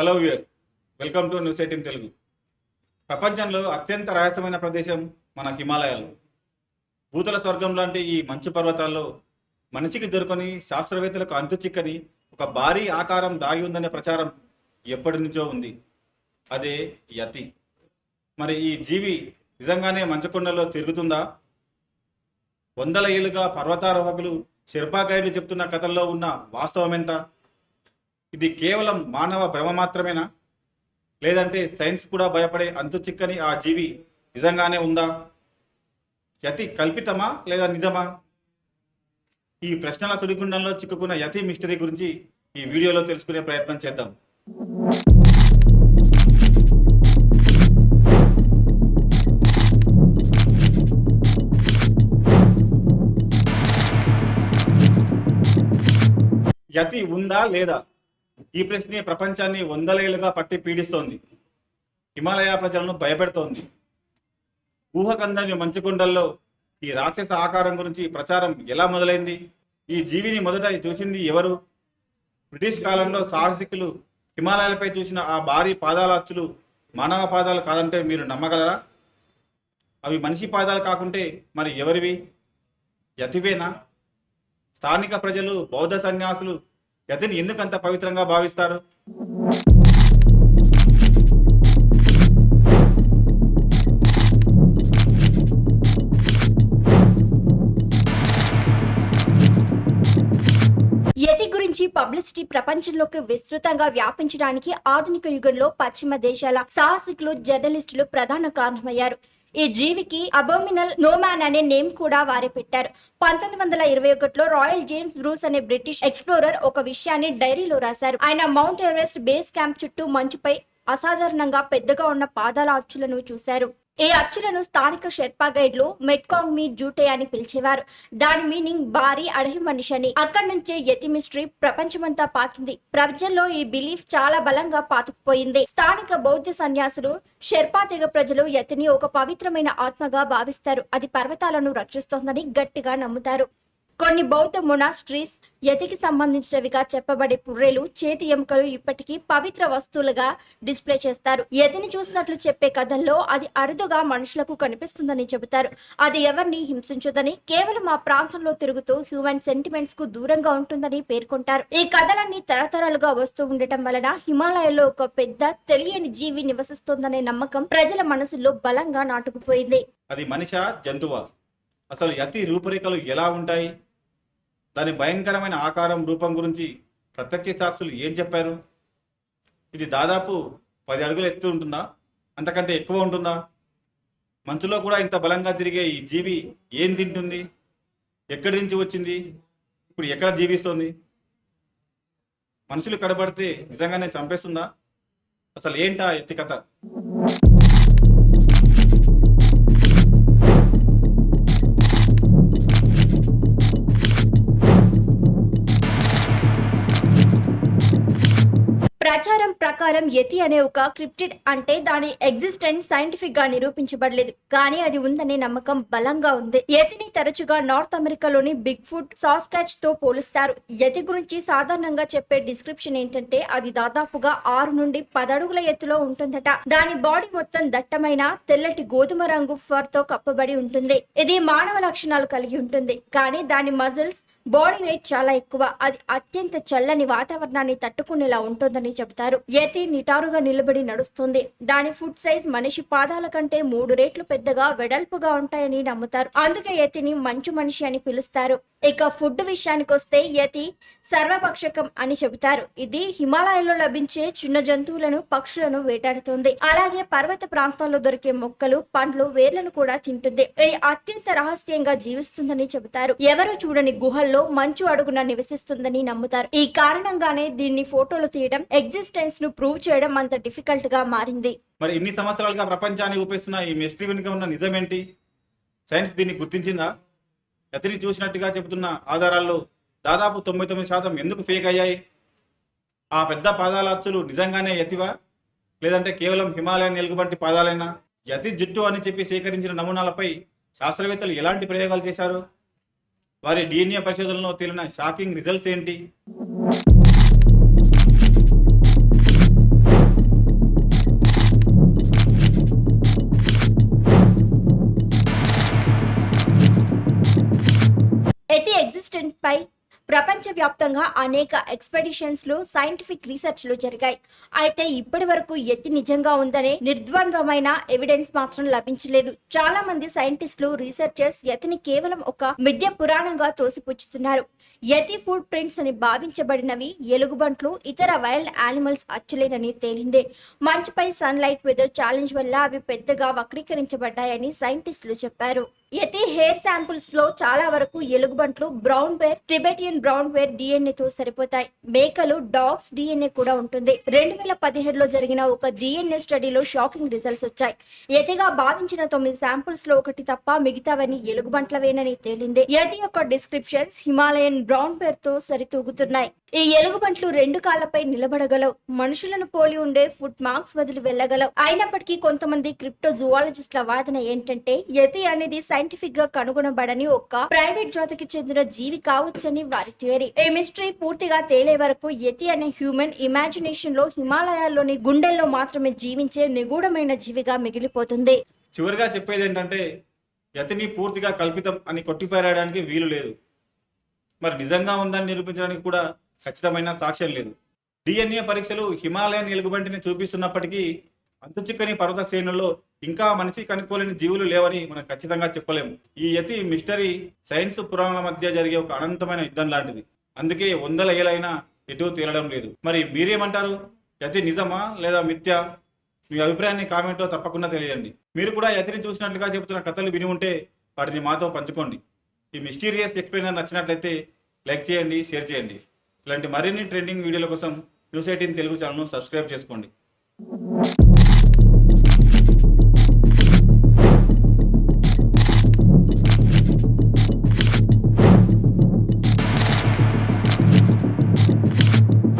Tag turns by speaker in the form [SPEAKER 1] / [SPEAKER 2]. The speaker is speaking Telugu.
[SPEAKER 1] Hello viewer welcome to news eighteen Telugu ప్రపంచంలో అత్యంత రహస్యమైన ప్రదేశం మన హిమాలయాలు. భూతల స్వర్గం లాంటి ఈ మంచు పర్వతాల్లో మనిషికి దొరకని శాస్త్రవేత్తలకు అంతు చిక్కని ఒక భారీ ఆకారం దాగి ఉందనే ప్రచారం ఎప్పటి నుంచో ఉంది. అదే యతి. మరి ఈ జీవి నిజంగానే మంచుకొండలో తిరుగుతుందా? వందల ఏళ్ళుగా పర్వతారోహకులు శిల్పా గైడ్లు చెప్తున్న కథల్లో ఉన్న వాస్తవం ఎంత ఇది కేవలం మానవ భ్రమ మాత్రమేనా? లేదంటే సైన్స్ కూడా భయపడే అంతు చిక్కని ఆ జీవి నిజంగానే ఉందా? యతి కల్పితమా లేదా నిజమా? ఈ ప్రశ్నల సుడిగుండంలో చిక్కుకున్న యతి మిస్టరీ గురించి ఈ వీడియోలో తెలుసుకునే ప్రయత్నం చేద్దాం. యతి ఉందా లేదా? ఈ ప్రశ్నే ప్రపంచాన్ని వందలేళ్ళుగా పట్టి పీడిస్తోంది. హిమాలయ ప్రజలను భయపెడుతోంది. ఊహకందని మంచుకొండల్లో ఈ రాక్షస ఆకారం గురించి ప్రచారం ఎలా మొదలైంది? ఈ జీవిని మొదట చూసింది ఎవరు? బ్రిటిష్ కాలంలో సాహసికులు హిమాలయాలపై చూసిన ఆ భారీ పాదాల అచ్చులు మానవ పాదాలు కాదంటే మీరు నమ్మగలరా? అవి మనిషి పాదాలు కాకుంటే మరి ఎవరివి? యతివేనా? స్థానిక ప్రజలు బౌద్ధ సన్యాసులు యతిని ఎందుకు అంత పవిత్రంగా భావిస్తారు?
[SPEAKER 2] యతి గురించి పబ్లిసిటీ ప్రపంచంలోకి విస్తృతంగా వ్యాపించడానికి ఆధునిక యుగంలో పశ్చిమ దేశాల సాహసికులు జర్నలిస్టులు ప్రధాన కారణమయ్యారు. ఈ జీవికి అబోమినల్ నోమాన్ అనే నేమ్ కూడా వారే పెట్టారు. పంతొమ్మిది వందల ఇరవై ఒకటిలో రాయల్ జేమ్స్ బ్రూస్ అనే బ్రిటిష్ ఎక్స్ప్లోరర్ ఒక విషయాన్ని డైరీలో రాశారు. ఆయన మౌంట్ ఎవరెస్ట్ బేస్ క్యాంప్ చుట్టూ మంచుపై అసాధారణంగా పెద్దగా ఉన్న పాదాల అచ్చులను చూశారు. ఈ అచ్చులను స్థానిక షెర్పా గైడ్లు మెట్కాంగ్ మీ జూటే అని పిలిచేవారు. దాని మీనింగ్ భారీ అడవి మనిషి అని. అక్కడి నుంచే యతి మిస్టరీ ప్రపంచమంతా పాకింది. ప్రపంచంలో ఈ బిలీఫ్ చాలా బలంగా పాతుకుపోయింది. స్థానిక బౌద్ధ సన్యాసులు షెర్పా తెగ ప్రజలు యతిని ఒక పవిత్రమైన ఆత్మగా భావిస్తారు. అది పర్వతాలను రక్షిస్తోందని గట్టిగా నమ్ముతారు. కొన్ని బౌద్ధ మొనాస్ట్రీస్ యతికి సంబంధించినవిగా చెప్పబడే పుర్రెలు చేతి ఎముకలు ఇప్పటికీ పవిత్ర వస్తువులుగా డిస్ప్లే చేస్తారు. యతిని చూసినట్లు చెప్పే కథల్లో అది అరుదుగా మనుషులకు కనిపిస్తుందని చెబుతారు. అది ఎవరిని హింసించదని కేవలం ఆ ప్రాంతంలో తిరుగుతూ హ్యూమన్ సెంటిమెంట్స్కు దూరంగా ఉంటుందని పేర్కొంటారు. ఈ కథలన్నీ తరతరాలుగా వస్తూ ఉండటం వలన హిమాలయాల్లో ఒక పెద్ద తెలియని జీవి నివసిస్తోందనే నమ్మకం ప్రజల మనసులో బలంగా నాటుకుపోయింది.
[SPEAKER 1] అది మనిషా జంతువా? అసలు యతి రూపురేఖలు ఎలా ఉంటాయి? దాని భయంకరమైన ఆకారం రూపం గురించి ప్రత్యక్ష సాక్షులు ఏం చెప్పారు? ఇది దాదాపు పది అడుగులు ఎత్తు ఉంటుందా? అంతకంటే ఎక్కువ ఉంటుందా? మంచులో కూడా ఇంత బలంగా తిరిగే ఈ జీవి ఏం తింటుంది? ఎక్కడి నుంచి వచ్చింది? ఇప్పుడు ఎక్కడ జీవిస్తోంది? మనుషులు కడబడితే నిజంగానే చంపేస్తుందా? అసలు ఏంటా ఎత్తి కథ?
[SPEAKER 2] ప్రచారం ప్రకారం యతి అనే ఒక క్రిప్టిడ్ అంటే దాని ఎగ్జిస్టెన్స్ సైంటిఫిక్గా నిరూపించబడలేదు. కానీ అది ఉందనే నమ్మకం బలంగా ఉంది. యతిని తరచుగా నార్త్ అమెరికాలోని బిగ్ ఫుడ్ సాస్కాచ్తో పోలుస్తారు. యతి గురించి సాధారణంగా చెప్పే డిస్క్రిప్షన్ ఏంటంటే అది దాదాపుగా ఆరు నుండి పదడుగుల ఎత్తులో ఉంటుందట. దాని బాడీ మొత్తం దట్టమైన తెల్లటి గోధుమ రంగు ఫర్తో కప్పబడి ఉంటుంది. ఇది మానవ లక్షణాలు కలిగి ఉంటుంది. కానీ దాని మజిల్స్ బాడీ వెయిట్ చాలా ఎక్కువ. అది అత్యంత చల్లని వాతావరణాన్ని తట్టుకునేలా ఉంటుందని చెబుతారు. యతి నిటారుగా నిలబడి నడుస్తుంది. దాని ఫుడ్ సైజ్ మనిషి పాదాల కంటే మూడు రెట్లు పెద్దగా వెడల్పుగా ఉంటాయని నమ్ముతారు. అందుకే యతిని మంచు మనిషి అని పిలుస్తారు. ఇక ఫుడ్ విషయానికి వస్తే యతి సర్వభక్షకం అని చెబుతారు. ఇది హిమాలయాల్లో లభించే చిన్న జంతువులను పక్షులను వేటాడుతుంది. అలాగే పర్వత ప్రాంతాల్లో దొరికే మొక్కలు పండ్లు వేర్లను కూడా తింటుంది. ఇది అత్యంత రహస్యంగా జీవిస్తుందని చెబుతారు. ఎవరు చూడని గుహల్లో మంచు అడుగున నివసిస్తుందని నమ్ముతారు. ఈ కారణంగానే దీన్ని ఫోటోలు తీయడం ఎగ్జిస్టెన్స్ను ప్రూవ్ చేయడం అంత డిఫికల్ట్గా మారింది.
[SPEAKER 1] మరి ఇన్ని సంవత్సరాలుగా ప్రపంచాన్ని ఊపిస్తున్న ఈ మిస్టరీ వెనుక ఉన్న నిజం ఏంటి సైన్స్ దీన్ని గుర్తించిందా? యతిని చూసినట్టుగా చెబుతున్న ఆధారాల్లో దాదాపు తొంభై తొమ్మిది శాతం ఎందుకు ఫేక్ అయ్యాయి? ఆ పెద్ద పాదాల అచ్చులు నిజంగానే యతివా లేదంటే కేవలం హిమాలయన్ ఎలుగుబంటి పాదాలైనా? యతి జుట్టు అని చెప్పి సేకరించిన నమూనాలపై శాస్త్రవేత్తలు ఎలాంటి ప్రయోగాలు చేశారు? వారి డిఎన్ఏ పరిశోధనలో తేలిన షాకింగ్ రిజల్ట్స్ ఏంటి?
[SPEAKER 2] పై ప్రపంచవ్యాప్తంగా అనేక ఎక్స్పెడిషన్స్లు సైంటిఫిక్ రీసెర్చ్లు జరిగాయి. అయితే ఇప్పటి వరకు ఎత్తి నిజంగా ఉందనే నిర్ద్వంద్వమైన ఎవిడెన్స్ మాత్రం లభించలేదు. చాలా మంది సైంటిస్టులు రీసెర్చర్స్ యతిని కేవలం ఒక మిథ్య పురాణంగా తోసిపుచ్చుతున్నారు. యతి ఫుడ్ ప్రింట్స్ అని భావించబడినవి ఎలుగుబంట్లు ఇతర వైల్డ్ యానిమల్స్ అచ్చులేనని తేలిందే. మంచుపై సన్లైట్ వెదర్ ఛాలెంజ్ వల్ల అవి పెద్దగా వక్రీకరించబడ్డాయని సైంటిస్టులు చెప్పారు. యతి హెయిర్ శాంపుల్స్లో చాలా వరకు ఎలుగుబంట్లు brown bear Tibetan brown bear DNA తో సరిపోతాయి. మేకలు డాగ్స్ డిఎన్ఏ కూడా ఉంటుంది. రెండు వేల పదిహేడులో జరిగిన ఒక డిఎన్ఏ స్టడీలో షాకింగ్ రిజల్ట్స్ వచ్చాయి. యతిగా భావించిన తొమ్మిది శాంపుల్స్లో ఒకటి తప్ప మిగతావన్నీ ఎలుగుబంట్లవేనని తేలింది. యతి యొక్క డిస్క్రిప్షన్స్ హిమాలయన్ బ్రౌన్ వేర్తో సరితూగుతున్నాయి. ఈ ఎలుగుబంట్లు రెండు కాళ్ళపై నిలబడగలవు. మనుషులను పోలి ఉండే ఫుట్ మార్క్స్ వదిలి వెళ్ళగలవు. అయినప్పటికీ కొంతమంది క్రిప్టో జువాలజిస్ట్ల వాదన ఏంటంటే యతి అనేది సైంటిఫిక్గా కనుగొనబడని ఒక ప్రైవేట్ జాతికి చెందిన జీవి కావచ్చని వారి థియరీ. ఈ మిస్టరీ పూర్తిగా తేలే వరకు యతి అనే హ్యూమన్ ఇమాజినేషన్లో హిమాలయాల్లోని గుండెల్లో మాత్రమే జీవించే నిగూఢమైన జీవిగా మిగిలిపోతుంది.
[SPEAKER 1] చివరిగా చెప్పేది ఏంటంటే యతిని పూర్తిగా కల్పితం అని కొట్టిపారడానికి వీలు లేదు. మరి నిజంగా ఉందని నిరూపించడానికి కూడా ఖచ్చితమైన సాక్ష్యం లేదు. డిఎన్ఏ పరీక్షలు హిమాలయన్ ఎలుగుబంటిని చూపిస్తున్నప్పటికీ అంతుచిక్కని పర్వత శ్రేణుల్లో ఇంకా మనిషి కనుక్కోలేని జీవులు లేవని మనం ఖచ్చితంగా చెప్పలేము. ఈ యతి మిస్టరీ సైన్స్ పురాణాల మధ్య జరిగే ఒక అనంతమైన యుద్ధం లాంటిది. అందుకే వందల ఏళ్ళైనా ఎటు తేలడం లేదు. మరి మీరేమంటారు? యతి నిజమా లేదా మిథ్య? మీ అభిప్రాయాన్ని కామెంట్లో తప్పకుండా తెలియండి మీరు కూడా యతిని చూసినట్లుగా చెబుతున్న కథలు విని ఉంటే వాటిని మాతో పంచుకోండి. ఈ మిస్టీరియస్ ఎక్స్ప్లెయినర్ నచ్చినట్లయితే లైక్ చేయండి షేర్ చేయండి. ఇలాంటి మరిన్ని ట్రెండింగ్ వీడియోల కోసం న్యూస్ ఎయిటీన్ తెలుగు ఛానల్ను సబ్స్క్రైబ్ చేసుకోండి.